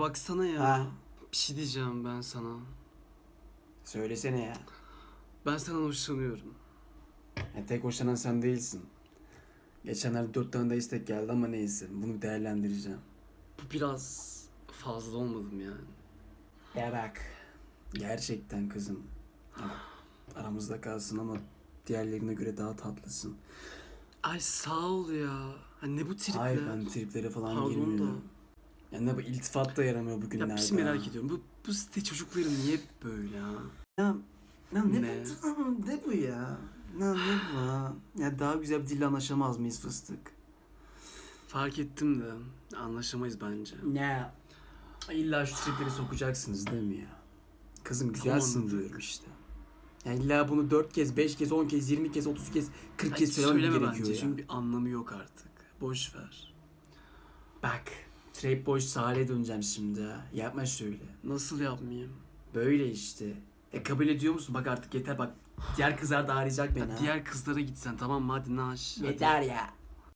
baksana ya. Ha. Bir şey diyeceğim ben sana. Söylesene ya. Ben senden hoşlanıyorum. Ya tek hoşlanan sen değilsin. Geçenlerde dört tane de istek geldi ama neyse. Bunu değerlendireceğim. Bu biraz fazla olmadı mı yani? Ya bak. Gerçekten kızım. Ya aramızda kalsın ama diğerlerine göre daha tatlısın. Ay sağ ol ya. Ha ne bu tripler? Hayır ben triplere falan Pardon da. girmiyorum. Ya ne bu iltifat da yaramıyor bugünlerde. Ya bir şey merak ediyorum. Bu, bu site çocukları niye böyle ha? Ya, ya ne, Ne? Bu, ne bu ya? Ne, ne bu ha? Ya daha güzel bir dille anlaşamaz mıyız fıstık? Fark ettim de anlaşamayız bence. Ne? İlla şu tripleri sokacaksınız değil mi ya? Kızım güzelsin diyorum işte. Ya illa bunu 4 kez, 5 kez, 10 kez, 20 kez, 30 kez, 40 Ay, kez söylemem söyleme gerekiyor bence ya. çünkü bir anlamı yok artık. Boş ver. Bak, trap boy Salih'e döneceğim şimdi. Yapma şöyle. Nasıl yapmayayım? Böyle işte. E kabul ediyor musun? Bak artık yeter bak. Diğer kızlar da arayacak beni ha. diğer kızlara gitsen tamam mı hadi naş. hadi. Yeter ya.